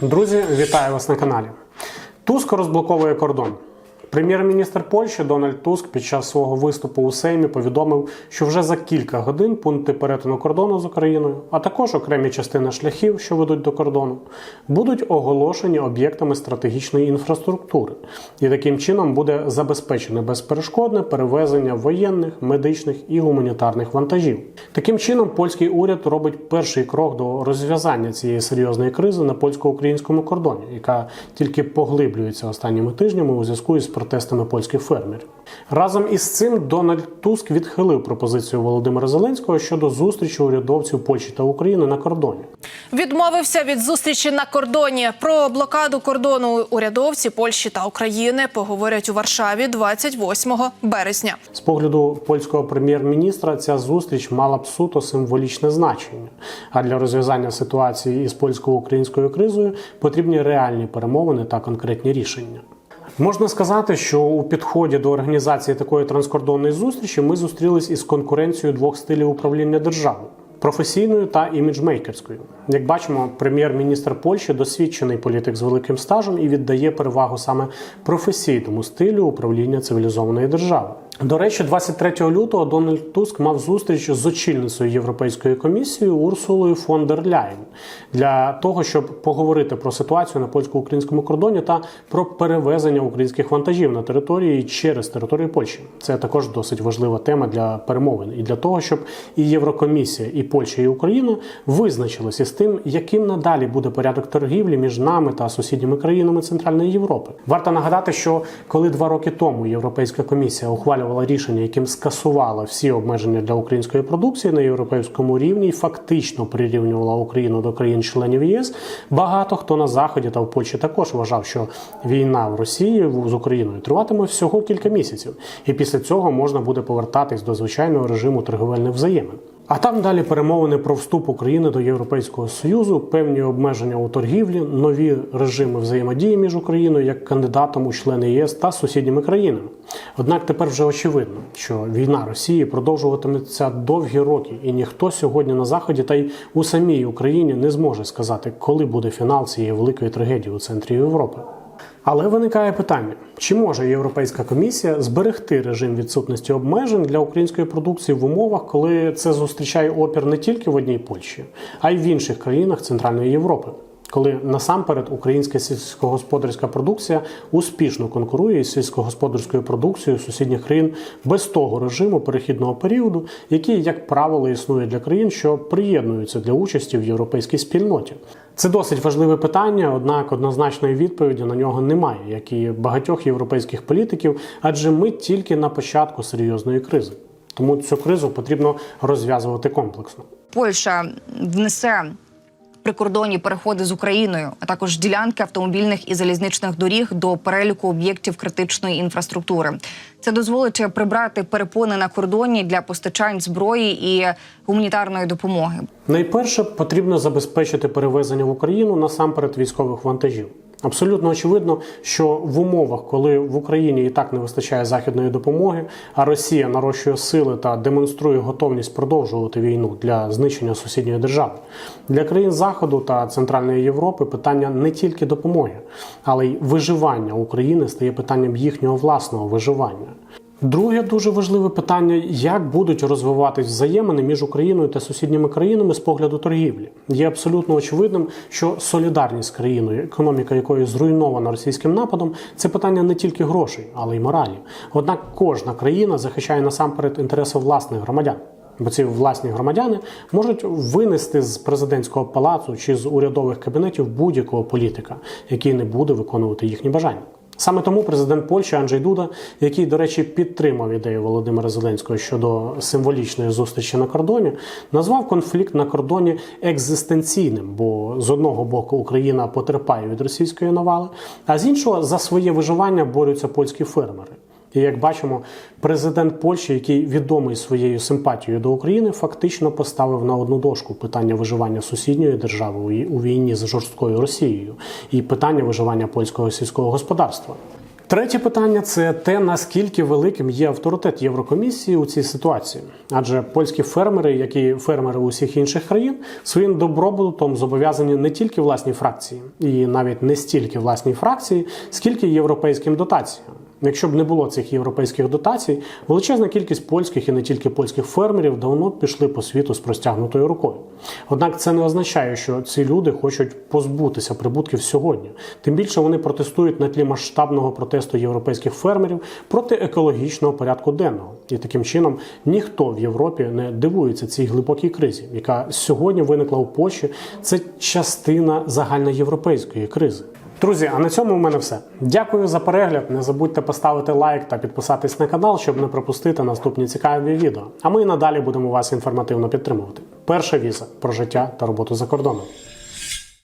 Друзі, вітаю вас на каналі. Туск розблоковує кордон. Прем'єр-міністр Польщі Дональд Туск під час свого виступу у Сеймі повідомив, що вже за кілька годин пункти перетину кордону з Україною, а також окремі частини шляхів, що ведуть до кордону, будуть оголошені об'єктами стратегічної інфраструктури, і таким чином буде забезпечене безперешкодне перевезення воєнних, медичних і гуманітарних вантажів. Таким чином, польський уряд робить перший крок до розв'язання цієї серйозної кризи на польсько-українському кордоні, яка тільки поглиблюється останніми тижнями у зв'язку із протестами польських фермерів. Разом із цим Дональд Туск відхилив пропозицію Володимира Зеленського щодо зустрічі урядовців Польщі та України на кордоні. Відмовився від зустрічі на кордоні. Про блокаду кордону урядовці Польщі та України поговорять у Варшаві 28 березня. З погляду польського прем'єр-міністра, ця зустріч мала б суто символічне значення. А для розв'язання ситуації із польсько-українською кризою потрібні реальні перемовини та конкретні рішення. Можна сказати, що у підході до організації такої транскордонної зустрічі ми зустрілись із конкуренцією двох стилів управління державою. Професійною та іміджмейкерською, як бачимо, прем'єр-міністр Польщі досвідчений політик з великим стажем і віддає перевагу саме професійному стилю управління цивілізованої держави. До речі, 23 лютого Дональд Туск мав зустріч з очільницею Європейської комісії Урсулою фон дер Ляєн для того, щоб поговорити про ситуацію на польсько-українському кордоні та про перевезення українських вантажів на території через територію Польщі. Це також досить важлива тема для перемовин і для того, щоб і Єврокомісія, і Польща, і Україна визначилися з тим, яким надалі буде порядок торгівлі між нами та сусідніми країнами Центральної Європи. Варто нагадати, що коли два роки тому Європейська комісія ухвалювала рішення, яким скасувала всі обмеження для української продукції на європейському рівні, і фактично прирівнювала Україну до країн-членів ЄС, багато хто на заході та в Польщі також вважав, що війна в Росії з Україною триватиме всього кілька місяців, і після цього можна буде повертатись до звичайного режиму торговельних взаємин. А там далі перемовини про вступ України до Європейського Союзу, певні обмеження у торгівлі, нові режими взаємодії між Україною як кандидатом у члени ЄС та сусідніми країнами. Однак тепер вже очевидно, що війна Росії продовжуватиметься довгі роки, і ніхто сьогодні на заході та й у самій Україні не зможе сказати, коли буде фінал цієї великої трагедії у центрі Європи. Але виникає питання: чи може Європейська комісія зберегти режим відсутності обмежень для української продукції в умовах, коли це зустрічає опір не тільки в одній Польщі, а й в інших країнах Центральної Європи? Коли насамперед українська сільськогосподарська продукція успішно конкурує із сільськогосподарською продукцією сусідніх країн без того режиму перехідного періоду, який, як правило, існує для країн, що приєднуються для участі в європейській спільноті. Це досить важливе питання, однак однозначної відповіді на нього немає, як і багатьох європейських політиків, адже ми тільки на початку серйозної кризи. Тому цю кризу потрібно розв'язувати комплексно. Польща внесе прикордонні переходи з Україною, а також ділянки автомобільних і залізничних доріг до переліку об'єктів критичної інфраструктури. Це дозволить прибрати перепони на кордоні для постачань зброї і гуманітарної допомоги. Найперше потрібно забезпечити перевезення в Україну насамперед військових вантажів. Абсолютно очевидно, що в умовах, коли в Україні і так не вистачає західної допомоги, а Росія нарощує сили та демонструє готовність продовжувати війну для знищення сусідньої держави, для країн Заходу та Центральної Європи питання не тільки допомоги, але й виживання України стає питанням їхнього власного виживання. Друге дуже важливе питання: як будуть розвиватись взаємини між Україною та сусідніми країнами з погляду торгівлі. Є абсолютно очевидним, що солідарність з країною, економіка якої зруйнована російським нападом, це питання не тільки грошей, але й моралі. Однак кожна країна захищає насамперед інтереси власних громадян. Бо ці власні громадяни можуть винести з президентського палацу чи з урядових кабінетів будь-якого політика, який не буде виконувати їхні бажання. Саме тому президент Польщі Анджей Дуда, який, до речі, підтримав ідею Володимира Зеленського щодо символічної зустрічі на кордоні, назвав конфлікт на кордоні екзистенційним, бо з одного боку Україна потерпає від російської навали, а з іншого за своє виживання борються польські фермери. І як бачимо, президент Польщі, який відомий своєю симпатією до України, фактично поставив на одну дошку питання виживання сусідньої держави у війні з жорсткою Росією і питання виживання польського сільського господарства. Третє питання це те, наскільки великим є авторитет Єврокомісії у цій ситуації. Адже польські фермери, як і фермери усіх інших країн, своїм добробутом зобов'язані не тільки власній фракції, і навіть не стільки власній фракції, скільки європейським дотаціям. Якщо б не було цих європейських дотацій, величезна кількість польських і не тільки польських фермерів давно пішли по світу з простягнутою рукою. Однак це не означає, що ці люди хочуть позбутися прибутків сьогодні. Тим більше вони протестують на тлі масштабного протесту європейських фермерів проти екологічного порядку денного. І таким чином ніхто в Європі не дивується цій глибокій кризі, яка сьогодні виникла у Польщі. Це частина загальноєвропейської кризи. Друзі, а на цьому в мене все. Дякую за перегляд. Не забудьте поставити лайк та підписатись на канал, щоб не пропустити наступні цікаві відео. А ми і надалі будемо вас інформативно підтримувати. Перша віза про життя та роботу за кордоном.